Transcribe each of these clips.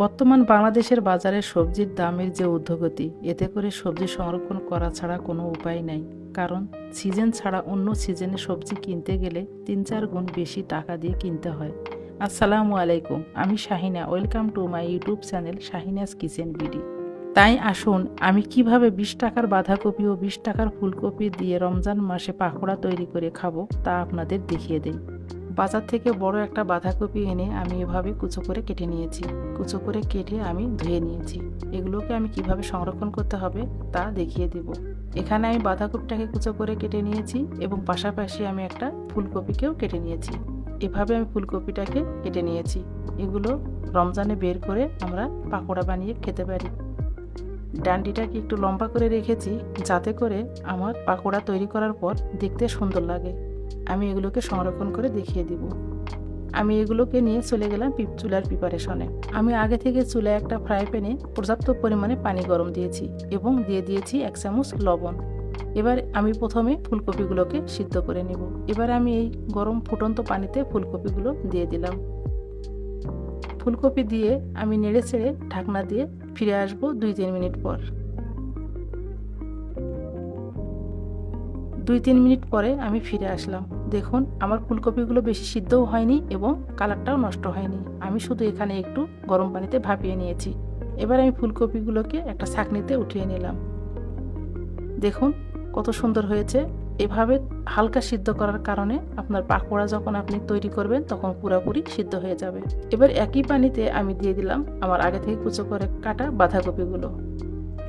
বর্তমান বাংলাদেশের বাজারে সবজির দামের যে ঊর্ধ্বগতি, এতে করে সবজি সংরক্ষণ করা ছাড়া কোনো উপায় নাই। কারণ, সিজন ছাড়া অন্য সিজনে সবজি কিনতে গেলে তিন চার গুণ বেশি টাকা দিয়ে কিনতে হয়। আসসালামু আলাইকুম, আমি Shahina, welcome to my YouTube channel Shahina's kitchen BD. তাই আসুন, আমি কীভাবে বিশ টাকার বাঁধাকপি ও বিশ টাকার ফুলকপি দিয়ে রমজান মাসে পাকোড়া তৈরি করে খাব তা আপনাদের দেখিয়ে দেই। বাজার থেকে বড় একটা বাঁধাকপি এনে আমি এভাবে কুচো করে কেটে নিয়েছি। কুচো করে কেটে আমি ধুয়ে নিয়েছি। এগুলোকে আমি কীভাবে সংরক্ষণ করতে হবে তা দেখিয়ে দেব। এখানে আমি বাঁধাকপিটাকে কুচো করে কেটে নিয়েছি এবং পাশাপাশি আমি একটা ফুলকপিকেও কেটে নিয়েছি। এভাবে আমি ফুলকপিটাকে কেটে নিয়েছি। এগুলো রমজানে বের করে আমরা পাকোড়া বানিয়ে খেতে পারি। ডান্ডিটাকে একটু লম্বা করে রেখেছি যাতে করে আমার পাকোড়া তৈরি করার পর দেখতে সুন্দর লাগে। আমি এগুলোকে সংরক্ষণ করে দেখিয়ে দিব। আমি এগুলোকে নিয়ে চলে গেলাম পিপ চুলার প্রিপারেশনে আমি আগে থেকে চুলায় একটা ফ্রাই প্যানে পর্যাপ্ত পরিমাণে পানি গরম দিয়েছি এবং দিয়ে দিয়েছি এক চামচ লবণ। এবার আমি প্রথমে ফুলকপিগুলোকে সিদ্ধ করে নেব। এবার আমি এই গরম ফুটন্ত পানিতে ফুলকপিগুলো দিয়ে দিলাম। ফুলকপি দিয়ে আমি নেড়ে ছেড়ে ঢাকনা দিয়ে ফিরে আসব দুই তিন মিনিট পর। দুই তিন মিনিট পরে আমি ফিরে আসলাম। দেখুন, আমার ফুলকপিগুলো বেশি সিদ্ধও হয়নি এবং কালারটাও নষ্ট হয়নি। আমি শুধু এখানে একটু গরম পানিতে ভাপিয়ে নিয়েছি। এবার আমি ফুলকপিগুলোকে একটা ছাঁকনিতে উঠিয়ে নিলাম। দেখুন, কত সুন্দর হয়েছে। এভাবে হালকা সিদ্ধ করার কারণে আপনার পাকোড়া যখন আপনি তৈরি করবেন, তখন পুরোপুরি সিদ্ধ হয়ে যাবে। এবার একই পানিতে আমি দিয়ে দিলাম আমার আগে থেকে কুচো করে কাটা বাঁধাকপিগুলো।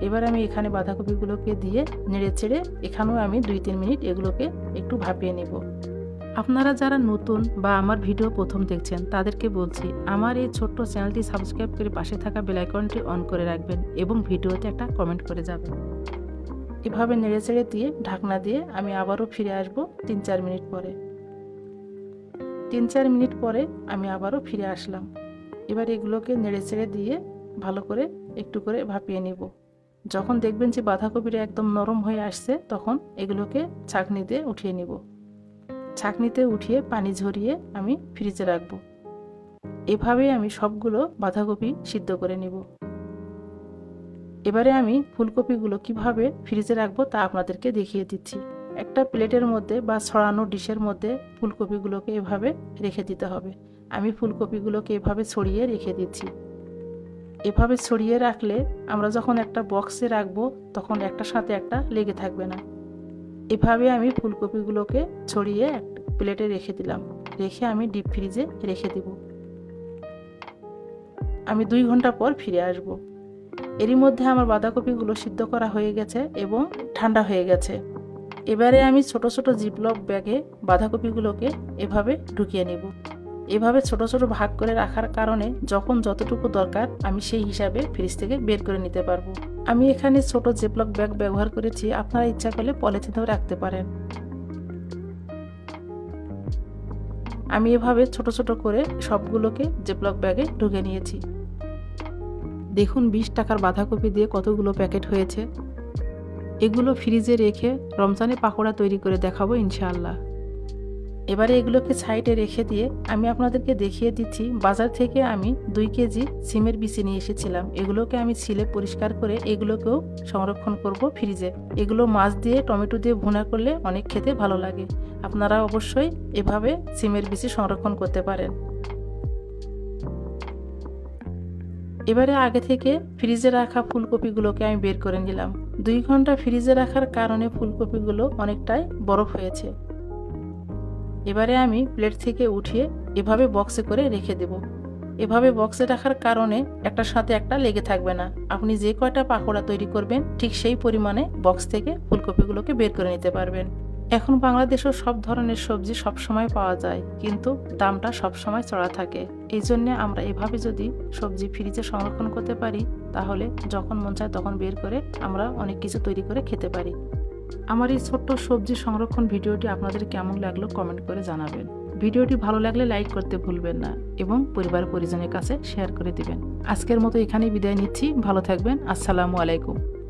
এবার আমি এখানে বাঁধাকপিগুলোকে দিয়ে নেড়ে চেড়ে এখানেও আমি দুই তিন মিনিট এগুলোকে একটু ভাপিয়ে নেব। আপনারা যারা নতুন বা আমার ভিডিও প্রথম দেখছেন, তাদেরকে বলছি, আমার এই ছোট্ট চ্যানেলটি সাবস্ক্রাইব করে পাশে থাকা বেলাইকনটি অন করে রাখবেন এবং ভিডিওতে একটা কমেন্ট করে যাবেন। এভাবে নেড়ে চেড়ে দিয়ে ঢাকনা দিয়ে আমি আবারও ফিরে আসব তিন চার মিনিট পরে। তিন চার মিনিট পরে আমি আবারও ফিরে আসলাম। এবার এগুলোকে নেড়ে চেড়ে দিয়ে ভালো করে একটু করে ভাপিয়ে নেব। যখন দেখবেন যে বাঁধাকপিটা একদম নরম হয়ে আসছে, তখন এগুলোকে ছাঁকনিতে উঠিয়ে নিব। ছাঁকনিতে উঠিয়ে পানি ঝরিয়ে আমি ফ্রিজে রাখব। এভাবে আমি সবগুলো বাঁধাকপি সিদ্ধ করে নিব। এবারে আমি ফুলকপিগুলো কীভাবে ফ্রিজে রাখব তা আপনাদেরকে দেখিয়ে দিচ্ছি। একটা প্লেটের মধ্যে বা ছড়ানো ডিশের মধ্যে ফুলকপিগুলোকে এভাবে রেখে দিতে হবে। আমি ফুলকপিগুলোকে এভাবে ছড়িয়ে রেখে দিচ্ছি। এভাবে ছড়িয়ে রাখলে আমরা যখন একটা বক্সে রাখব, তখন একটা সাথে একটা লেগে থাকবে না। এভাবে আমি ফুলকপিগুলোকে ছড়িয়ে প্লেটে রেখে দিলাম। রেখে আমি ডিপ ফ্রিজে রেখে দেব। আমি দুই ঘণ্টা পর ফিরে আসব। এরই মধ্যে আমার বাঁধাকপিগুলো সিদ্ধ করা হয়ে গেছে এবং ঠান্ডা হয়ে গেছে। এবারে আমি ছোট ছোট জিপলক ব্যাগে বাঁধাকপিগুলোকে এভাবে ঢুকিয়ে নেব। এভাবে ছোট ছোট ভাগ করে রাখার কারণে যখন যতটুকু দরকার আমি সেই হিসাবে ফ্রিজ থেকে বের করে নিতে পারব। আমি এখানে ছোট জেপলক ব্যাগ ব্যবহার করেছি, আপনারা ইচ্ছা করলে পলিথিনেও রাখতে পারেন। আমি এভাবে ছোট ছোট করে সবগুলোকে জেপলক ব্যাগে ঢুকে নিয়েছি। দেখুন বিশ টাকার বাঁধাকপি দিয়ে কতগুলো প্যাকেট হয়েছে। এগুলো ফ্রিজে রেখে রমজানে পাকোড়া তৈরি করে দেখাবো ইনশাআল্লাহ। এবারে এগুলোকে সাইডে রেখে দিয়ে আমি আপনাদেরকে দেখিয়ে দিচ্ছি, বাজার থেকে আমি দুই কেজি সিমের বিচি নিয়ে এসেছিলাম। এগুলোকে আমি ছিলে পরিষ্কার করে এগুলোকেও সংরক্ষণ করব ফ্রিজে। এগুলো মাছ দিয়ে, টমেটো দিয়ে ভুনা করলে অনেক খেতে ভালো লাগে। আপনারা অবশ্যই এভাবে সিমের বিচি সংরক্ষণ করতে পারেন। এবারে আগে থেকে ফ্রিজে রাখা ফুলকপিগুলোকে আমি বের করে নিলাম। দুই ঘণ্টা ফ্রিজে রাখার কারণে ফুলকপিগুলো অনেকটাই বরফ হয়েছে। এবারে আমি প্লেট থেকে উঠিয়ে এভাবে বক্সে করে রেখে দেব। এভাবে বক্সে রাখার কারণে একটার সাথে একটা লেগে থাকবে না। আপনি যে কয়টা পাকোড়া তৈরি করবেন, ঠিক সেই পরিমাণে বক্স থেকে ফুলকপিগুলোকে বের করে নিতে পারবেন। এখন বাংলাদেশেও সব ধরনের সবজি সব সময় পাওয়া যায়, কিন্তু দামটা সব সময় চড়া থাকে। এই জন্যে আমরা এভাবে যদি সবজি ফ্রিজে সংরক্ষণ করতে পারি, তাহলে যখন মন চায় তখন বের করে আমরা অনেক কিছু তৈরি করে খেতে পারি। আমার এই ছোট্ট সবজি সংরক্ষণ ভিডিওটি আপনাদের কেমন লাগল কমেন্ট করে জানাবেন। ভিডিওটি ভালো লাগলে লাইক করতে ভুলবেন না এবং পরিবার পরিজনের কাছে শেয়ার করে দিবেন। আজকের মতো এখানেই বিদায় নিচ্ছি। ভালো থাকবেন। আসসালামু আলাইকুম।